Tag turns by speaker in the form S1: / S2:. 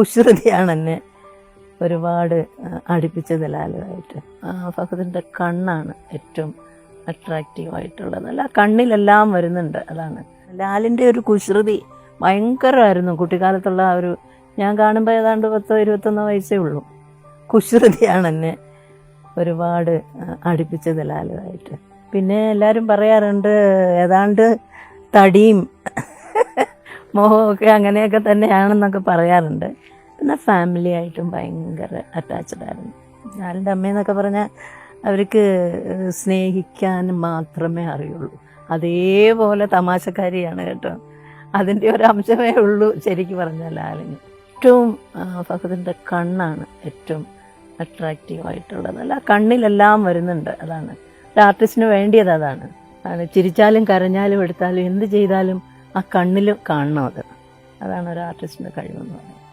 S1: കുസൃതിയാണ് എന്നെ ഒരുപാട് അടുപ്പിച്ചത് ആ ഫഹദിന്റെ കണ്ണാണ് ഏറ്റവും അട്രാക്റ്റീവ് ആയിട്ടുള്ളത് അല്ല കണ്ണിലെല്ലാം വരുന്നുണ്ട് അതാണ്. ലാലിന്റെ ഒരു കുശ്രുതി ഭയങ്കരമായിരുന്നു. കുട്ടിക്കാലത്തുള്ള ആ ഒരു ഞാൻ കാണുമ്പോൾ ഏതാണ്ട് പത്തോ ഇരുപത്തൊന്നോ വയസ്സേ ഉള്ളൂ. കുശ്രുതിയാണ് എന്നെ ഒരുപാട് അടുപ്പിച്ചത് ലാലുവായിട്ട്. പിന്നെ എല്ലാവരും പറയാറുണ്ട് ഏതാണ്ട് തടിയും മോഹമൊക്കെ അങ്ങനെയൊക്കെ തന്നെയാണെന്നൊക്കെ പറയാറുണ്ട്. പിന്നെ ഫാമിലി ആയിട്ടും ഭയങ്കര അറ്റാച്ച്ഡ് ആയിരുന്നു. ഞാനെന്റെ അമ്മയെന്നൊക്കെ പറഞ്ഞാൽ അവർക്ക് സ്നേഹിക്കാൻ മാത്രമേ അറിയുള്ളൂ. അതേപോലെ തമാശക്കാരിയാണ് കേട്ടോ. അതിന്റെ ഒരു അംശമേ ഉള്ളൂ ശരിക്കും പറഞ്ഞാൽ ആരെങ്കിലും ഏറ്റവും ഫഹദിന്റെ കണ്ണാണ് ഏറ്റവും അട്രാക്റ്റീവ് ആയിട്ടുള്ളത്. അല്ല കണ്ണിലെല്ലാം വരുന്നുണ്ട് അതാണ്. ഒരു ആർട്ടിസ്റ്റിന് വേണ്ടിയത് അതാണ്. ചിരിച്ചാലും കരഞ്ഞാലും എടുത്താലും എന്ത് ചെയ്താലും ആ കണ്ണിൽ കാണണം അത്. അതാണ് ഒരു ആർട്ടിസ്റ്റിന്റെ കഴിവെന്ന് പറയുന്നത്.